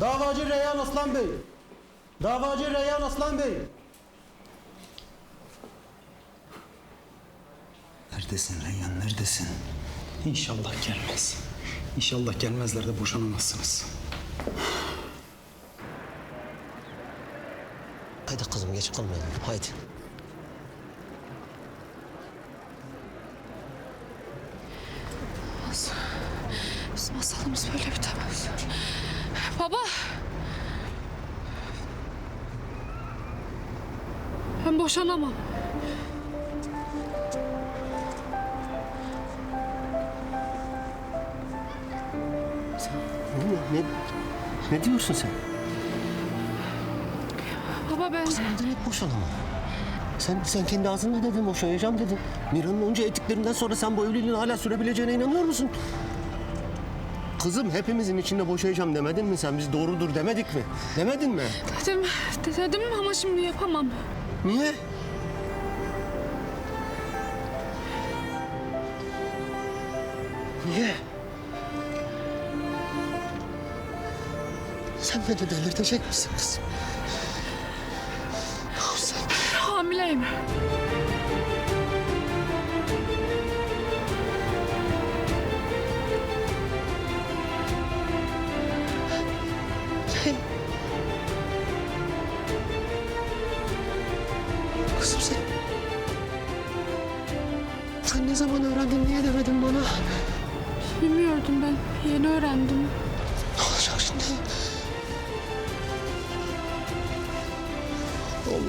Davacı Reyhan Aslan Bey. Davacı Reyhan Aslan Bey. Neredesin Reyhan neredesin? İnşallah gelmez. İnşallah gelmezler de boşanamazsınız. Haydi kızım geç kalmayalım. Haydi. Bizim masalımız böyle bitemez. Baba. Ben boşanamam. Ne, ne diyorsun sen? Baba ben... Neden hep boşanamam? Sen, sen kendi ağzınla dedin boşayacağım dedin. Miran'ın onca ettiklerinden sonra sen bu evliliğin hala sürebileceğine inanıyor musun? Kızım hepimizin içinde boşayacağım demedin mi sen? Biz doğrudur demedik mi? Demedin mi? Dedim, de- dedim ama şimdi yapamam. Niye? Niye? Sen beni delirtecek misin kızım? Hamileyim.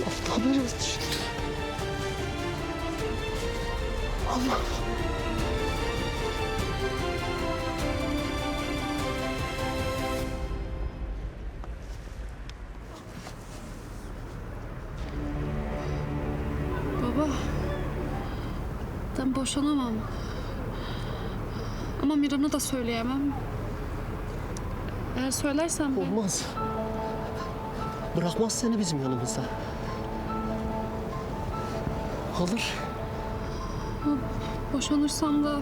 Allah haber olsun şimdi. Allah. Baba. Ben boşanamam. Ama Miran'a da söyleyemem. Eğer söylersem. Olmaz. Bırakmaz seni bizim yanımızda. Alır. Boşanırsam da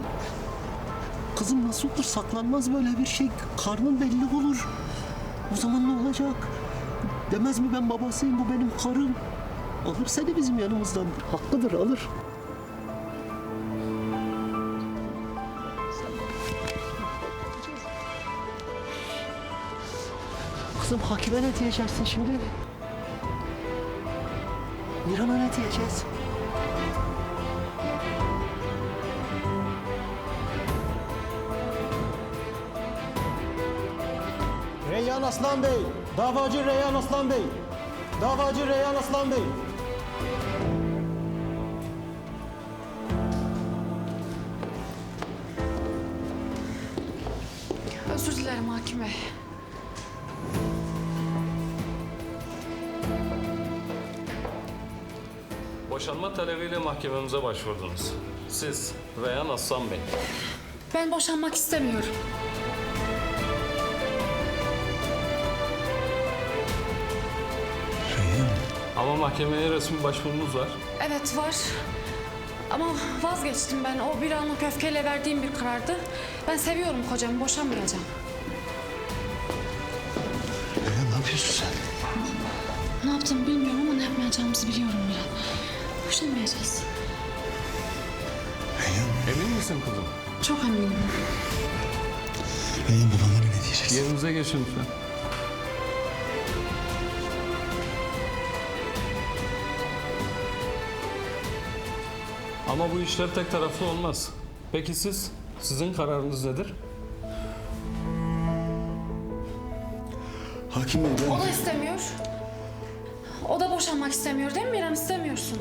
Kızım nasıl olur? Saklanmaz böyle bir şey. Karnın belli olur. O zaman ne olacak? Demez mi ben babasıyım, bu benim karım. Alır seni bizim yanımızdan. Hakkıdır, alır. Kızım hakime ne diyeceksin şimdi? Miran'a ne diyeceğiz? Aslan Bey. Davacı Reyhan Aslan Bey. Davacı Reyhan Aslan Bey. özür dilerim hakim bey. Boşanma talebiyle mahkememize başvurdunuz. Siz Reyhan Aslan Bey. Ben boşanmak istemiyorum. Ama mahkemeye resmi başvurunuz var. Evet var. Ama vazgeçtim ben. O bir anlık öfkeyle verdiğim bir karardı. Ben seviyorum kocamı, boşanmayacağım. Reyhan ne yapıyorsun sen? Ne yaptığımı bilmiyorum ama ne yapmayacağımızı biliyorum Miran. Boşanmayacağız. Emin misin kızım? Çok eminim. Reyhan babalara ne diyeceksin? Yerinize geçin lütfen. Ama bu işler tek taraflı olmaz. Peki siz? Sizin kararınız nedir? Hakim Bey ben... O da istemiyor. O da boşanmak istemiyor değil mi Miran? İstemiyorsun.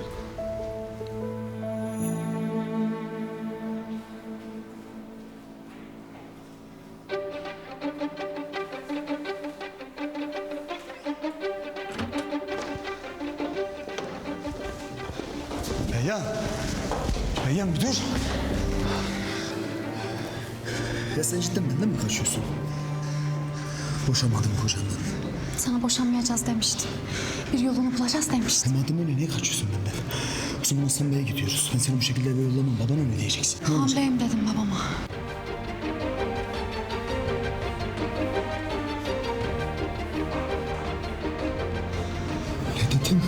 Ya sen cidden benden mi kaçıyorsun? Boşamadım kocandan. Sana boşanmayacağız demiştim. Bir yolunu bulacağız demiştim. Madem öyle niye kaçıyorsun benden? O zaman Aslan Bey'e gidiyoruz. Ben seni bu şekilde eve yollamam. Babana ne diyeceksin? Ne olacak? Dedim babama. Ne dedin?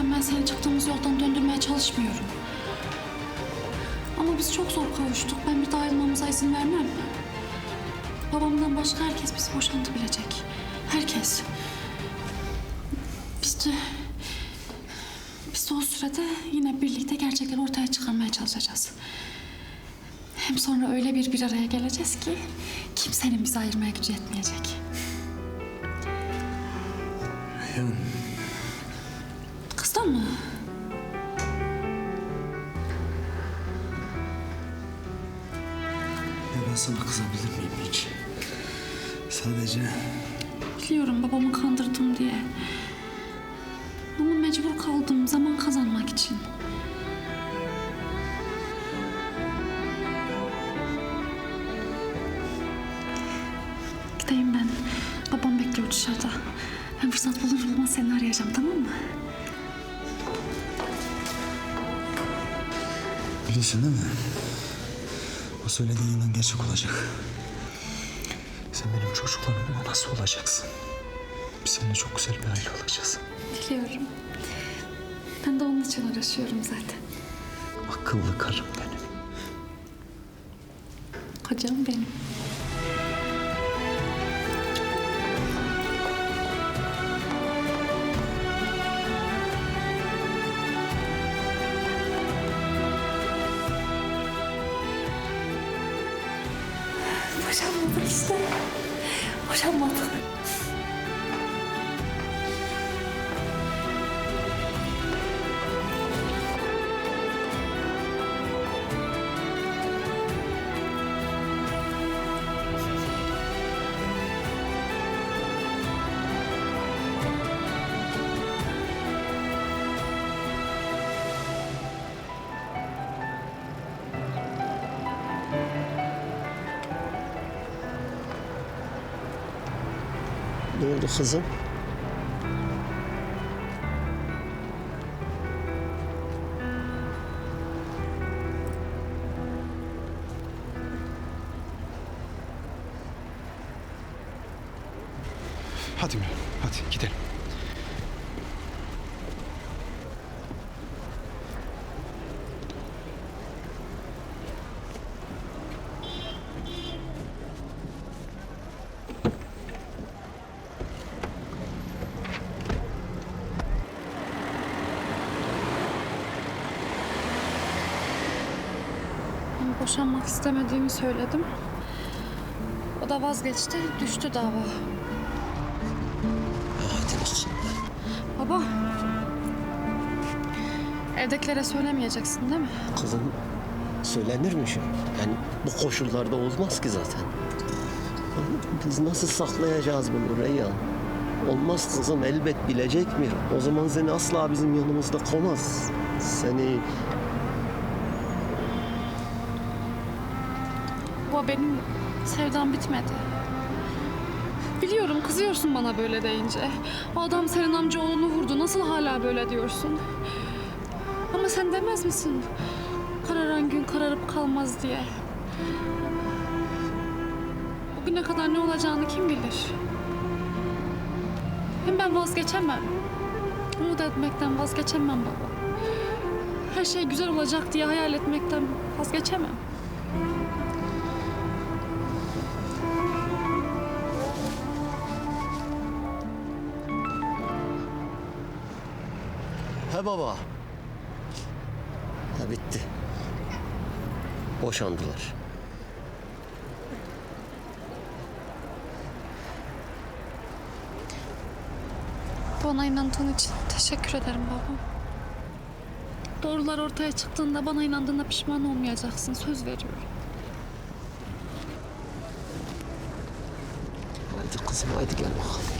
Can ben seni çıktığımız yoldan döndürmeye çalışmıyorum. Ama biz çok zor kavuştuk. Ben bir daha ayrılmamıza izin vermem. Babamdan başka herkes bizi boşandı bilecek. Herkes. Biz de... Biz de o sürede yine birlikte gerçekleri ortaya çıkarmaya çalışacağız. Hem sonra öyle bir bir araya geleceğiz ki kimsenin bizi ayırmaya gücü yetmeyecek. Ben sana kızabilir miyim hiç? Sadece Biliyorum babamı kandırdım diye. Ama mecbur kaldım zaman kazanmak için. Gideyim ben. Babam bekliyor dışarıda. Ben fırsat bulur bulmaz seni arayacağım tamam mı? biliyorsun değil mi? O söylediğin inan gerçek olacak. Sen benim çocuklarımla nasıl olacaksın? Biz seninle çok güzel bir aile olacağız. Biliyorum. Ben de onun için uğraşıyorum zaten. Akıllı karım benim. Kocam benim. Boşanmadık işte. Boşanmadık. Oldu kızım? Hadi Miran, hadi gidelim. Boşanmak istemediğimi söyledim. O da vazgeçti, düştü dava. Hadi bakalım. Baba. Evdekilere söylemeyeceksin değil mi? Kızım söylenir mi şimdi? Yani bu koşullarda olmaz ki zaten. Biz nasıl saklayacağız bunu Reyhan? Olmaz kızım elbet bilecek mi? O zaman seni asla bizim yanımızda komaz. Seni Baba benim sevdam bitmedi. Biliyorum kızıyorsun bana böyle deyince. O adam senin amcaoğlunu vurdu. Nasıl hala böyle diyorsun? Ama sen demez misin? Kararan gün kararıp kalmaz diye. Bugüne kadar ne olacağını kim bilir? Hem ben vazgeçemem. Umut etmekten vazgeçemem baba. Her şey güzel olacak diye hayal etmekten vazgeçemem. He baba. Ha bitti. Boşandılar. Bana inandığın için teşekkür ederim babam. Doğrular ortaya çıktığında bana inandığında pişman olmayacaksın. Söz veriyorum. Hadi kızım hadi gel bakalım.